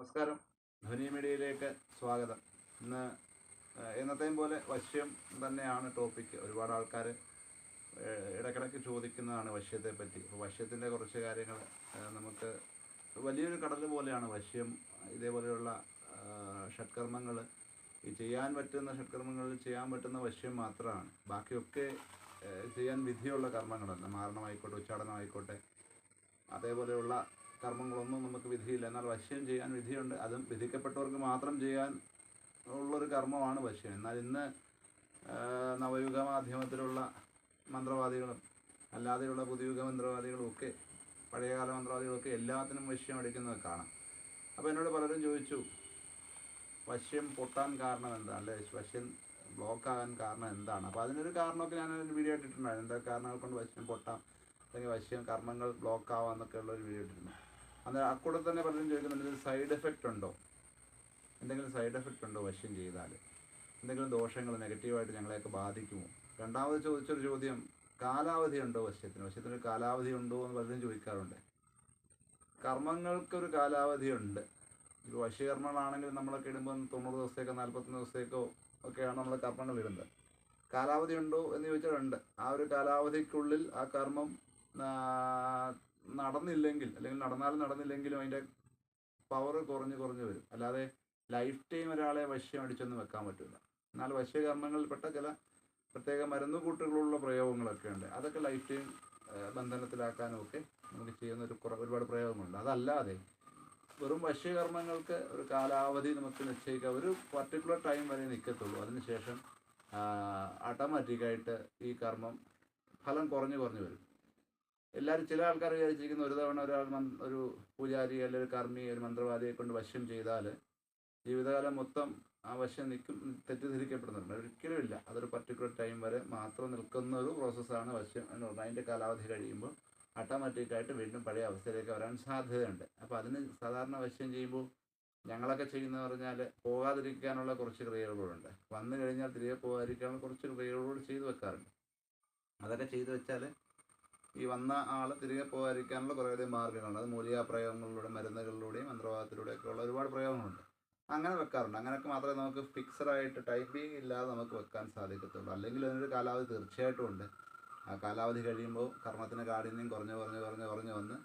നമസ്കാരം. ധ്വനി മീഡിയയിലേക്ക് സ്വാഗതം. ഇന്ന് എന്നത്തെയും പോലെ വശ്യം തന്നെയാണ് ടോപ്പിക്ക് ഒരുപാട് ആൾക്കാർ ഇടക്കിടയ്ക്ക് ചോദിക്കുന്നതാണ് വശ്യത്തെ പറ്റി അപ്പോൾ വശ്യത്തിന്റെ കുറച്ച് കാര്യങ്ങൾ നമുക്ക് വലിയൊരു കടൽ പോലെയാണ് വശ്യം. ഇതേപോലെയുള്ള ഷഡ്കർമ്മങ്ങൾ ഈ ചെയ്യാൻ പറ്റുന്ന ഷഡ്കർമ്മങ്ങളിൽ ചെയ്യാൻ പറ്റുന്ന വശ്യം മാത്രമാണ്. ബാക്കിയൊക്കെ ചെയ്യാൻ വിധിയുള്ള കർമ്മങ്ങളല്ല. മാരണമായിക്കോട്ടെ ഉച്ചാടനമായിക്കോട്ടെ അതേപോലെയുള്ള കർമ്മങ്ങളൊന്നും നമുക്ക് വിധിയില്ല. എന്നാൽ വശ്യം ചെയ്യാൻ വിധിയുണ്ട്. അതും വിധിക്കപ്പെട്ടവർക്ക് മാത്രം ചെയ്യാൻ ഉള്ളൊരു കർമ്മമാണ് വശ്യം എന്നാൽ ഇന്ന് നവയുഗ മാധ്യമത്തിലുള്ള മന്ത്രവാദികളും അല്ലാതെയുള്ള പുതുയുഗ മന്ത്രവാദികളും ഒക്കെ പഴയകാല മന്ത്രവാദികളൊക്കെ എല്ലാത്തിനും വശ്യം അടിക്കുന്നത് കാണാം. അപ്പോൾ എന്നോട് പലരും ചോദിച്ചു വശ്യം പൊട്ടാൻ കാരണം എന്താണ്? അല്ലെ വശ്യം ബ്ലോക്ക് ആകാൻ കാരണം എന്താണ്? അപ്പോൾ അതിനൊരു കാരണമൊക്കെ ഞാൻ വീഡിയോ ഇട്ടിട്ടുണ്ടായിരുന്നു. എന്താ കാരണങ്ങൾ കൊണ്ട് വശ്യം പൊട്ടാം? അല്ലെങ്കിൽ വശ്യം കർമ്മങ്ങൾ ബ്ലോക്ക് ആവാം എന്നൊക്കെ വീഡിയോ ഇട്ടിരുന്നു അന്നേരം അക്കൂടെ തന്നെ പലരും ചോദിക്കുന്നുണ്ട് ഇതിന് സൈഡ് എഫക്റ്റ് ഉണ്ടോ? എന്തെങ്കിലും സൈഡ് എഫക്റ്റ് ഉണ്ടോ വശ്യം ചെയ്താൽ എന്തെങ്കിലും ദോഷങ്ങൾ നെഗറ്റീവായിട്ട് ഞങ്ങളെയൊക്കെ ബാധിക്കുമോ? രണ്ടാമത് ചോദിച്ചൊരു ചോദ്യം കാലാവധി ഉണ്ടോ വശ്യത്തിന് വശ്യത്തിന് കാലാവധി ഉണ്ടോ എന്ന് പലരും ചോദിക്കാറുണ്ട്. കർമ്മങ്ങൾക്കൊരു കാലാവധിയുണ്ട് ഇപ്പോൾ വശ്യകർമ്മങ്ങളാണെങ്കിൽ നമ്മളൊക്കെ ഇടുമ്പോൾ തൊണ്ണൂറ് ദിവസത്തേക്കോ നാൽപ്പത്തൊന്ന് ദിവസത്തേക്കോ ഒക്കെയാണ് നമ്മൾ കർമ്മങ്ങൾ ഇടുന്നത്. കാലാവധി ഉണ്ടോ എന്ന് ചോദിച്ചാൽ ഉണ്ട് ആ ഒരു കാലാവധിക്കുള്ളിൽ ആ കർമ്മം നടന്നില്ലെങ്കിൽ അല്ലെങ്കിൽ നടന്നാലും നടന്നില്ലെങ്കിലും അതിന്റെ പവർ കുറഞ്ഞ് കുറഞ്ഞ് വരും. അല്ലാതെ ലൈഫ് ടൈം ഒരാളെ വശ്യം അടിച്ചൊന്നും വെക്കാൻ പറ്റില്ല എന്നാൽ വശ്യകർമ്മങ്ങളിൽപ്പെട്ട ചില പ്രത്യേക മരുന്ന് കൂട്ടുകളുള്ള പ്രയോഗങ്ങളൊക്കെ ഉണ്ട്. അതൊക്കെ ലൈഫ് ടൈം ബന്ധനത്തിലാക്കാനും ഒക്കെ നമുക്ക് ചെയ്യുന്ന ഒരു ഒരുപാട് പ്രയോഗങ്ങളുണ്ട്. അതല്ലാതെ വെറും വശ്യകർമ്മങ്ങൾക്ക് ഒരു കാലാവധി നമുക്ക് നിശ്ചയിക്കാം ഒരു പർട്ടിക്കുലർ ടൈം വരെ നിൽക്കത്തുള്ളൂ അതിനുശേഷം ഓട്ടോമാറ്റിക്കായിട്ട് ഈ കർമ്മം ഫലം കുറഞ്ഞു കുറഞ്ഞു വരും. എല്ലാവരും ചില ആൾക്കാർ വിചാരിച്ചിരിക്കുന്ന ഒരു തവണ ഒരാൾ ഒരു പൂജാരി അല്ലെങ്കിൽ ഒരു കർമ്മി ഒരു മന്ത്രവാദിയെ കൊണ്ട് വശ്യം ചെയ്താൽ ജീവിതകാലം മൊത്തം ആ വശ്യം നിൽക്കും തെറ്റിദ്ധരിക്കപ്പെടുന്നുണ്ട്. ഒരിക്കലും ഇല്ല. അതൊരു പർട്ടിക്കുലർ ടൈം വരെ മാത്രം നിൽക്കുന്ന ഒരു പ്രോസസ്സാണ് വശ്യം എന്ന് പറഞ്ഞാൽ അതിന്റെ കാലാവധി കഴിയുമ്പോൾ ഓട്ടോമാറ്റിക്കായിട്ട് വീണ്ടും പഴയ അവസ്ഥയിലേക്ക് വരാൻ സാധ്യതയുണ്ട്. അപ്പോൾ അതിന് സാധാരണ വശ്യം ചെയ്യുമ്പോൾ ഞങ്ങളൊക്കെ ചെയ്യുന്ന പറഞ്ഞാൽ പോകാതിരിക്കാനുള്ള കുറച്ച് ക്രിയകളുണ്ട്. വന്നു കഴിഞ്ഞാൽ തിരികെ പോകാതിരിക്കാനുള്ള കുറച്ച് ക്രിയകളോട് ചെയ്തു വെക്കാറുണ്ട്. അതൊക്കെ ചെയ്തു വെച്ചാൽ ഈ വന്ന ആൾ തിരികെ പോകാതിരിക്കാനുള്ള കുറേയധികം മാർഗങ്ങളുണ്ട്. അത് മൂലികാ പ്രയോഗങ്ങളിലൂടെ മരുന്നുകളിലൂടെയും ഉള്ള ഒരുപാട് പ്രയോഗങ്ങളുണ്ട്. അങ്ങനെ വെക്കാറുണ്ട്. അങ്ങനെയൊക്കെ മാത്രമേ നമുക്ക് ഫിക്സഡ് ആയിട്ട് ടൈമിംഗ് ഇല്ലാതെ നമുക്ക് വെക്കാൻ സാധിക്കത്തുള്ളൂ. അല്ലെങ്കിൽ അതിനൊരു കാലാവധി തീർച്ചയായിട്ടും ഉണ്ട്. ആ കാലാവധി കഴിയുമ്പോൾ കർമ്മത്തിന്റെ കാഠിന്യം കുറഞ്ഞു കുറഞ്ഞു കുറഞ്ഞു കുറഞ്ഞു വന്ന്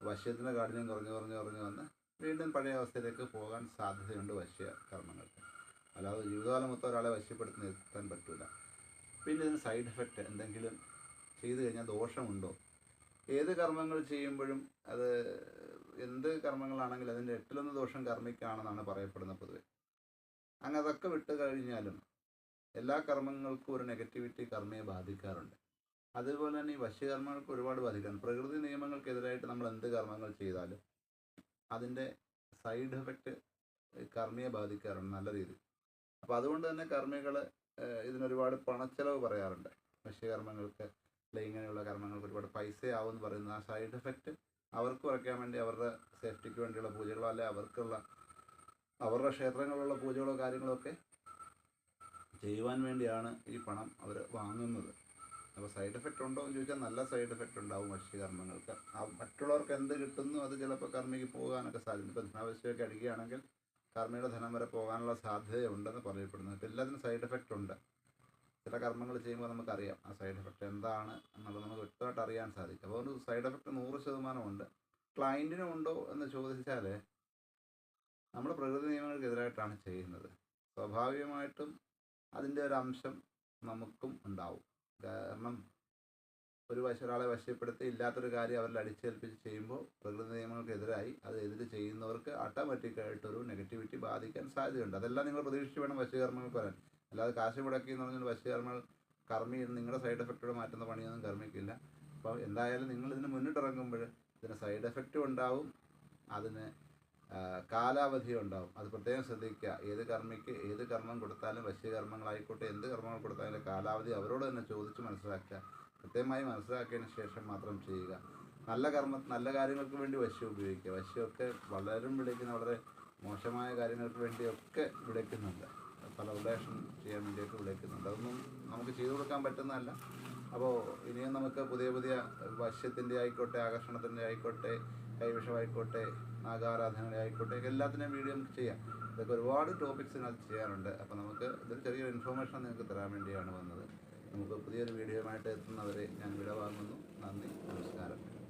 വശ്യത്തിന്റെ കാഠിന്യം കുറഞ്ഞു കുറഞ്ഞു കുറഞ്ഞു വന്ന് വീണ്ടും പഴയ അവസ്ഥയിലേക്ക് പോകാൻ സാധ്യതയുണ്ട് വശ്യ കർമ്മങ്ങൾക്ക്. അല്ലാതെ ജീവിതകാലം മൊത്തം ഒരാളെ വശ്യപ്പെടുത്തി നിർത്താൻ പറ്റില്ല പിന്നെ ഇതിന് സൈഡ് എഫക്റ്റ് എന്തെങ്കിലും ചെയ്തു കഴിഞ്ഞാൽ ദോഷമുണ്ടോ? ഏത് കർമ്മങ്ങൾ ചെയ്യുമ്പോഴും അത് എന്ത് കർമ്മങ്ങളാണെങ്കിലും അതിന്റെ എട്ടിലൊന്ന് ദോഷം കർമ്മിക്കാണെന്നാണ് പറയപ്പെടുന്നത് പൊതുവെ. അങ്ങ് അതൊക്കെ വിട്ട് കഴിഞ്ഞാലും എല്ലാ കർമ്മങ്ങൾക്കും ഒരു നെഗറ്റിവിറ്റി കർമ്മയെ ബാധിക്കാറുണ്ട്. അതുപോലെ തന്നെ ഈ വശ്യകർമ്മങ്ങൾക്ക് ഒരുപാട് ബാധിക്കാറുണ്ട്. പ്രകൃതി നിയമങ്ങൾക്കെതിരായിട്ട് നമ്മൾ എന്ത് കർമ്മങ്ങൾ ചെയ്താലും അതിന്റെ സൈഡ് എഫക്റ്റ് കർമ്മിയെ ബാധിക്കാറുണ്ട് നല്ല രീതിയിൽ. അപ്പോൾ അതുകൊണ്ട് തന്നെ കർമ്മികൾ ഇതിനൊരുപാട് പണച്ചെലവ് പറയാറുണ്ട്. വശ്യകർമ്മങ്ങൾക്ക് ഇങ്ങനെയുള്ള കർമ്മങ്ങൾക്ക് ഒരുപാട് പൈസയാവും എന്ന് പറയുന്ന ആ സൈഡ് എഫക്റ്റ് അവർക്ക് കുറയ്ക്കാൻ വേണ്ടി അവരുടെ സേഫ്റ്റിക്ക് വേണ്ടിയുള്ള പൂജകളോ അല്ലെ അവർക്കുള്ള അവരുടെ ക്ഷേത്രങ്ങളിലുള്ള പൂജകളോ കാര്യങ്ങളോ ഒക്കെ ചെയ്യുവാൻ വേണ്ടിയാണ് ഈ പണം അവർ വാങ്ങുന്നത്. അപ്പോൾ സൈഡ് എഫക്റ്റ് ഉണ്ടോ എന്ന് ചോദിച്ചാൽ നല്ല സൈഡ് എഫക്റ്റ് ഉണ്ടാവും വശ്യകർമ്മങ്ങൾക്ക് ആ മറ്റുള്ളവർക്ക് എന്ത് കിട്ടുന്നു അത് ചിലപ്പോൾ കർമ്മിക്ക് പോകാനൊക്കെ സാധ്യത ഇപ്പോൾ ധനാവശ്യമൊക്കെ അടിക്കുകയാണെങ്കിൽ കർമ്മിയുടെ ധനം വരെ പോകാനുള്ള സാധ്യതയുണ്ടെന്ന് പറയപ്പെടുന്നു. എല്ലാത്തിനും സൈഡ് എഫക്റ്റ് ഉണ്ട്. ചില കർമ്മങ്ങൾ ചെയ്യുമ്പോൾ നമുക്കറിയാം ആ സൈഡ് എഫക്റ്റ് എന്താണ് എന്നുള്ളത് നമുക്ക് വ്യക്തമായിട്ട് അറിയാൻ സാധിക്കും. അപ്പോൾ ഒരു സൈഡ് എഫക്റ്റ് നൂറ് ശതമാനമുണ്ട്. ക്ലയന്റിനും ഉണ്ടോ എന്ന് ചോദിച്ചാൽ നമ്മൾ പ്രകൃതി നിയമങ്ങൾക്കെതിരായിട്ടാണ് ചെയ്യുന്നത്. സ്വാഭാവികമായിട്ടും അതിന്റെ ഒരു അംശം നമുക്കും ഉണ്ടാവും. കാരണം ഒരു വശ ഒരാളെ വശപ്പെടുത്തി ഇല്ലാത്തൊരു കാര്യം അവരിൽ അടിച്ചേൽപ്പിച്ച് ചെയ്യുമ്പോൾ പ്രകൃതി നിയമങ്ങൾക്കെതിരായി അത് എതിര് ചെയ്യുന്നവർക്ക് ഓട്ടോമാറ്റിക്കായിട്ടൊരു നെഗറ്റിവിറ്റി ബാധിക്കാൻ സാധ്യതയുണ്ട്. അതെല്ലാം നിങ്ങൾ പ്രതീക്ഷിച്ച് വേണം വശീകർമ്മങ്ങൾക്ക് വരാൻ അല്ലാതെ കാശ് മുടക്കി എന്ന് പറഞ്ഞാൽ വശീകർമ്മങ്ങൾ കർമ്മി നിങ്ങളുടെ സൈഡ് എഫക്റ്റോട് മാറ്റുന്ന പണിയൊന്നും കർമ്മിക്കില്ല. അപ്പോൾ എന്തായാലും നിങ്ങൾ ഇതിന് മുന്നിട്ടിറങ്ങുമ്പോൾ ഇതിന് സൈഡ് എഫക്റ്റും ഉണ്ടാവും അതിന് കാലാവധിയും കാലാവധി ഉണ്ടാവും. അത് പ്രത്യേകം ശ്രദ്ധിക്കുക. ഏത് കർമ്മിക്ക് ഏത് കർമ്മം കൊടുത്താലും വശ്യകർമ്മങ്ങളായിക്കോട്ടെ എന്ത് കർമ്മങ്ങൾ കൊടുത്താലും കാലാവധി അവരോട് തന്നെ ചോദിച്ച് മനസ്സിലാക്കുക. കൃത്യമായി മനസ്സിലാക്കിയതിന് ശേഷം മാത്രം ചെയ്യുക. നല്ല കർമ്മ നല്ല കാര്യങ്ങൾക്ക് വേണ്ടി വശ്യം ഉപയോഗിക്കുക. വശ്യമൊക്കെ വളരും വിളിക്കുന്ന വളരെ മോശമായ കാര്യങ്ങൾക്ക് വേണ്ടിയൊക്കെ വിളിക്കുന്നുണ്ട്. പല റിലേഷൻ ചെയ്യാൻ വേണ്ടിയിട്ട് വിളിക്കുന്നുണ്ട്. അതൊന്നും നമുക്ക് ചെയ്തു കൊടുക്കാൻ പറ്റുന്നതല്ല. അപ്പോൾ ഇനിയും നമുക്ക് പുതിയ പുതിയ വശ്യത്തിന്റെ ആയിക്കോട്ടെ ആകർഷണത്തിന്റെ ആയിക്കോട്ടെ കൈവിഷമായിക്കോട്ടെ നാഗാരാധനകളെ ആയിക്കോട്ടെ എല്ലാത്തിനെയും വീഡിയോ നമുക്ക് ചെയ്യാം. ഇതൊക്കെ ഒരുപാട് ടോപ്പിക്സ് ഇതിനകത്ത് ചെയ്യാനുണ്ട്. അപ്പോൾ നമുക്ക് ഇതൊരു ചെറിയൊരു ഇൻഫോർമേഷൻ നിങ്ങൾക്ക് തരാൻ വേണ്ടിയാണ് വന്നത്. നമുക്ക് പുതിയൊരു വീഡിയോയുമായിട്ട് എത്തുന്നവരെ ഞാൻ വിടവാങ്ങുന്നു. നന്ദി നമസ്കാരം.